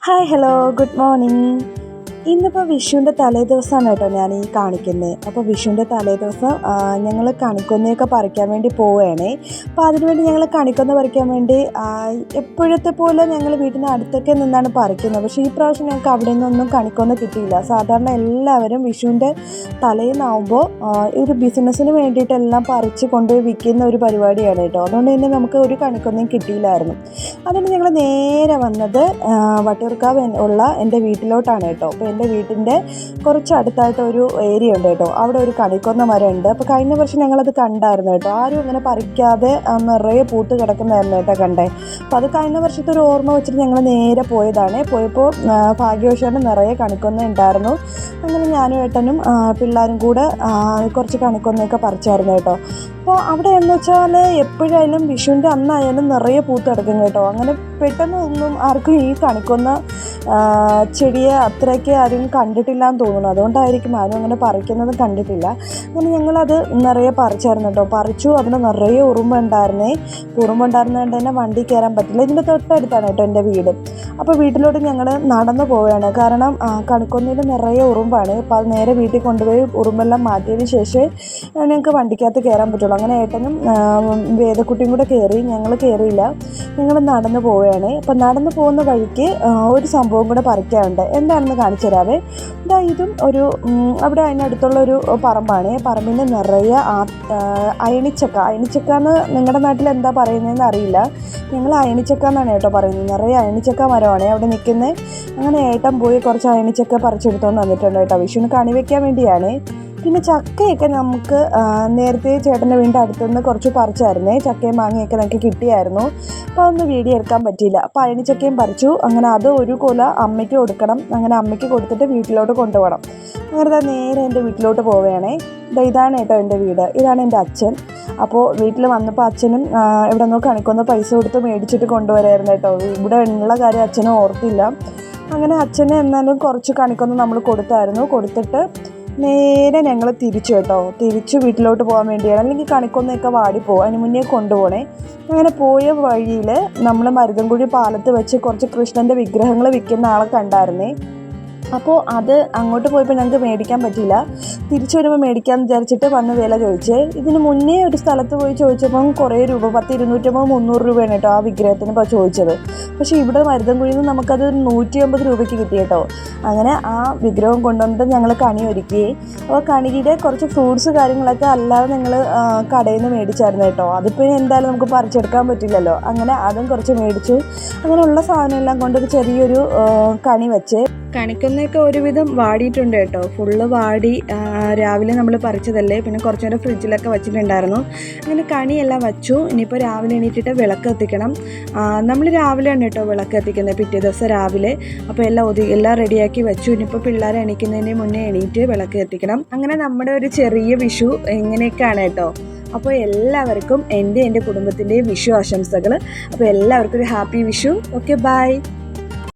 Hi hello good morning ഇന്നിപ്പോൾ വിഷുവിന്റെ തലേ ദിവസമാണ് കേട്ടോ ഞാൻ ഈ കാണിക്കുന്നത് അപ്പോൾ വിഷുവിന്റെ തലേ ദിവസം ഞങ്ങൾ കണിക്കൊന്നയൊക്കെ പറിക്കാൻ വേണ്ടി പോവുകയാണ്. അപ്പോൾ അതിനുവേണ്ടി ഞങ്ങൾ കണിക്കൊന്ന പറിക്കാൻ വേണ്ടി എപ്പോഴത്തെ പോലെ ഞങ്ങൾ വീട്ടിന് അടുത്തൊക്കെ നിന്നാണ് പറിക്കുന്നത്. പക്ഷേ ഈ പ്രാവശ്യം ഞങ്ങൾക്ക് അവിടെ നിന്നൊന്നും കണിക്കൊന്ന കിട്ടിയില്ല. സാധാരണ എല്ലാവരും വിഷുവിന്റെ തലേന്നാവുമ്പോൾ ഒരു ബിസിനസ്സിന് വേണ്ടിയിട്ടെല്ലാം പറിച്ച് കൊണ്ടുപോയി വിൽക്കുന്ന ഒരു പരിപാടിയാണ് കേട്ടോ. അതുകൊണ്ട് തന്നെ നമുക്ക് ഒരു കണിക്കൊന്നയും കിട്ടിയില്ലായിരുന്നു. അതുകൊണ്ട് ഞങ്ങൾ നേരെ വന്നത് വട്ടിയൂർക്കാവ് ഉള്ള എന്റെ വീട്ടിലോട്ടാണ് കേട്ടോ. അപ്പോൾ എന്റെ വീട്ടിന്റെ കുറച്ച് അടുത്തായിട്ട് ഒരു ഏരിയ ഉണ്ട് കേട്ടോ. അവിടെ ഒരു കണിക്കൊന്ന മരം ഉണ്ട് അപ്പോൾ കഴിഞ്ഞ വർഷം ഞങ്ങളത് കണ്ടായിരുന്നു കേട്ടോ. ആരും അങ്ങനെ പറിക്കാതെ നിറയെ പൂത്ത് കിടക്കുന്നതായിരുന്നു കേട്ടോ കണ്ടേ. അപ്പോൾ അത് കഴിഞ്ഞ വർഷത്തെ ഒരു ഓർമ്മ വെച്ചിട്ട് ഞങ്ങൾ നേരെ പോയതാണ്. പോയപ്പോൾ ഭാഗ്യവശാണ് നിറയെ കണിക്കൊന്ന ഉണ്ടായിരുന്നു. അങ്ങനെ ഞാനും ഏട്ടനും പിള്ളേരും കൂടെ കുറച്ച് കണിക്കൊന്നയൊക്കെ പറിച്ചായിരുന്നു കേട്ടോ. അപ്പോൾ അവിടെ എന്ന് വെച്ചാൽ എപ്പോഴായാലും വിഷുവിന്റെ അന്നായാലും നിറയെ പൂത്ത് കിടക്കും കേട്ടോ. അങ്ങനെ പെട്ടെന്ന് ഒന്നും ആർക്കും ഈ കണിക്കൊന്ന ചെടിയെ അത്രയ്ക്ക് ആരും കണ്ടിട്ടില്ല എന്ന് തോന്നുന്നു. അതുകൊണ്ടായിരിക്കും ആരും അങ്ങനെ പറിക്കുന്നത് കണ്ടിട്ടില്ല. അങ്ങനെ ഞങ്ങളത് നിറയെ പറിച്ചായിരുന്നു കേട്ടോ. പറിച്ചു അതിന് നിറയെ ഉറുമ്പ് ഉണ്ടായിരുന്നേ. ഉറുമ്പ് ഉണ്ടായിരുന്നതുകൊണ്ട് തന്നെ വണ്ടി കയറാൻ പറ്റില്ല. ഇതിന്റെ തൊട്ടടുത്താണ് കേട്ടോ എന്റെ വീട്. അപ്പോൾ വീട്ടിലോട്ട് ഞങ്ങൾ നടന്നു പോവുകയാണ്. കാരണം കണിക്കൊന്നയിൽ നിറയെ ഉറുമ്പാണ്. അപ്പോൾ അത് നേരെ വീട്ടിൽ കൊണ്ടുപോയി ഉറുമ്പെല്ലാം മാറ്റിയതിന് ശേഷമേ ഞങ്ങൾക്ക് വണ്ടിക്കകത്ത് കയറാൻ പറ്റുള്ളൂ. അങ്ങനെ ഏട്ടനും വേദക്കുട്ടിയും കൂടെ കയറി ഞങ്ങൾ കയറിയില്ല ഞങ്ങൾ നടന്നു പോവുകയാണ്. അപ്പം നടന്നു പോകുന്ന വഴിക്ക് ഒരു സംഭവം കൂടെ പറിക്കാറുണ്ട് എന്താണെന്ന് കാണിച്ചു തരാവേ. ഇതാ ഇതും ഒരു അവിടെ അതിനടുത്തുള്ള ഒരു പറമ്പാണ്. പറമ്പിന്റെ നിറയെ അയണിച്ചക്ക. അയണിച്ചക്ക എന്ന് നിങ്ങളുടെ നാട്ടിൽ എന്താ പറയുന്നതെന്ന് അറിയില്ല. ഞങ്ങൾ അയണിച്ചക്ക എന്നാണ് കേട്ടോ പറയുന്നത്. നിറയെ അയണിച്ചക്ക മരമാണ് അവിടെ നിൽക്കുന്നത് അങ്ങനെ ഏട്ടൻ പോയി കുറച്ച് അയണിച്ചക്ക പറിച്ചെടുത്തോണ്ട് വന്നിട്ടുണ്ട് കേട്ടോ വിഷുവിന് കണി വെക്കാൻ വേണ്ടിയാണ്. പിന്നെ ചക്കയൊക്കെ നമുക്ക് നേരത്തെ ചേട്ടന്റെ വീടിന്റെ അടുത്തുനിന്ന് കുറച്ച് പറിച്ചായിരുന്നേ. ചക്കയും മാങ്ങയൊക്കെ നമുക്ക് കിട്ടിയായിരുന്നു. അപ്പോൾ അതൊന്നും വീഡിയോ എടുക്കാൻ പറ്റിയില്ല. അപ്പോൾ അയണിച്ചക്കയും പറിച്ചു. അങ്ങനെ അത് ഒരു കൊല അമ്മയ്ക്ക് കൊടുക്കണം. അങ്ങനെ അമ്മയ്ക്ക് കൊടുത്തിട്ട് വീട്ടിലോട്ട് കൊണ്ടുപോകണം. അങ്ങനെ നേരെ എന്റെ വീട്ടിലോട്ട് പോവുകയാണേ. ഇതാ ഇതാണ് കേട്ടോ എന്റെ വീട്. ഇതാണ് എന്റെ അച്ഛൻ. അപ്പോൾ വീട്ടിൽ വന്നപ്പോൾ അച്ഛനും ഇവിടെ നിന്ന് കണിക്കൊന്ന് പൈസ കൊടുത്ത് മേടിച്ചിട്ട് കൊണ്ടുവരായിരുന്നു കേട്ടോ. ഇവിടെ ഉള്ള കാര്യം അച്ഛനും ഓർത്തില്ല. അങ്ങനെ അച്ഛനെ എന്നാലും കുറച്ച് കണിക്കൊന്ന് നമ്മൾ കൊടുത്തായിരുന്നു. കൊടുത്തിട്ട് നേരെ ഞങ്ങൾ തിരിച്ചു കേട്ടോ. തിരിച്ചു വീട്ടിലോട്ട് പോകാൻ വേണ്ടിയാണ്. അല്ലെങ്കിൽ കണിക്കൊന്നൊക്കെ വാടിപ്പോവും അതിന് മുന്നേ കൊണ്ടുപോകണേ അങ്ങനെ പോയ വഴിയിൽ നമ്മൾ മരുതൻകുഴി പാലത്ത് വെച്ച് കുറച്ച് കൃഷ്ണന്റെ വിഗ്രഹങ്ങൾ വിൽക്കുന്ന ആളെ കണ്ടായിരുന്നേ. അപ്പോൾ അത് അങ്ങോട്ട് പോയപ്പോൾ ഞങ്ങൾക്ക് മേടിക്കാൻ പറ്റിയില്ല. തിരിച്ചു വരുമ്പോൾ മേടിക്കാമെന്ന് വിചാരിച്ചിട്ട് വന്ന് വില ചോദിച്ചേ. ഇതിന് മുന്നേ ഒരു സ്ഥലത്ത് പോയി ചോദിച്ചപ്പം കുറേ രൂപ പത്ത് ഇരുന്നൂറ്റമ്പത് മുന്നൂറ് രൂപയാണ് കേട്ടോ ആ വിഗ്രഹത്തിന് ഇപ്പോൾ ചോദിച്ചത്. പക്ഷേ ഇവിടെ മരുതൻകുഴിയിൽ നിന്ന് നമുക്കത് നൂറ്റി അമ്പത് രൂപയ്ക്ക് കിട്ടി കേട്ടോ. അങ്ങനെ ആ വിഗ്രഹം കൊണ്ടുവന്നിട്ട് ഞങ്ങൾ കണി ഒരുക്കി. അപ്പോൾ കണിയുടെ കുറച്ച് ഫ്രൂട്ട്സ് കാര്യങ്ങളൊക്കെ അല്ലാതെ ഞങ്ങൾ കടയിൽ നിന്ന് മേടിച്ചായിരുന്നു കേട്ടോ. അതിപ്പോൾ എന്തായാലും നമുക്ക് പറിച്ചെടുക്കാൻ പറ്റില്ലല്ലോ. അങ്ങനെ അതും കുറച്ച് മേടിച്ചു. അങ്ങനെയുള്ള സാധനമെല്ലാം കൊണ്ടൊരു ചെറിയൊരു കണി വെച്ച്. കണിക്കൊന്നൊക്കെ ഒരുവിധം വാടിയിട്ടുണ്ട് കേട്ടോ. ഫുള്ള് വാടി രാവിലെ നമ്മൾ പറിച്ചതല്ലേ പിന്നെ കുറച്ച് നേരം ഫ്രിഡ്ജിലൊക്കെ വെച്ചിട്ടുണ്ടായിരുന്നു. അങ്ങനെ കണിയെല്ലാം വച്ചു. ഇനിയിപ്പോൾ രാവിലെ എണീറ്റിട്ട് വിളക്ക് എത്തിക്കണം നമ്മൾ രാവിലെയാണ് കേട്ടോ വിളക്ക് എത്തിക്കുന്നത് പിറ്റേ ദിവസം രാവിലെ. അപ്പോൾ എല്ലാം ഒതു എല്ലാം റെഡിയാക്കി വെച്ചു. ഇനിയിപ്പോൾ പിള്ളേരെ എണീക്കുന്നതിന് മുന്നേ എണീറ്റ് വിളക്ക് എത്തിക്കണം അങ്ങനെ നമ്മുടെ ഒരു ചെറിയ വിഷു ഇങ്ങനെയൊക്കെയാണ് കേട്ടോ. അപ്പോൾ എല്ലാവർക്കും എന്റെ എന്റെ കുടുംബത്തിന്റെയും വിഷു ആശംസകൾ അപ്പോൾ എല്ലാവർക്കും ഒരു ഹാപ്പി വിഷു. Okay bye.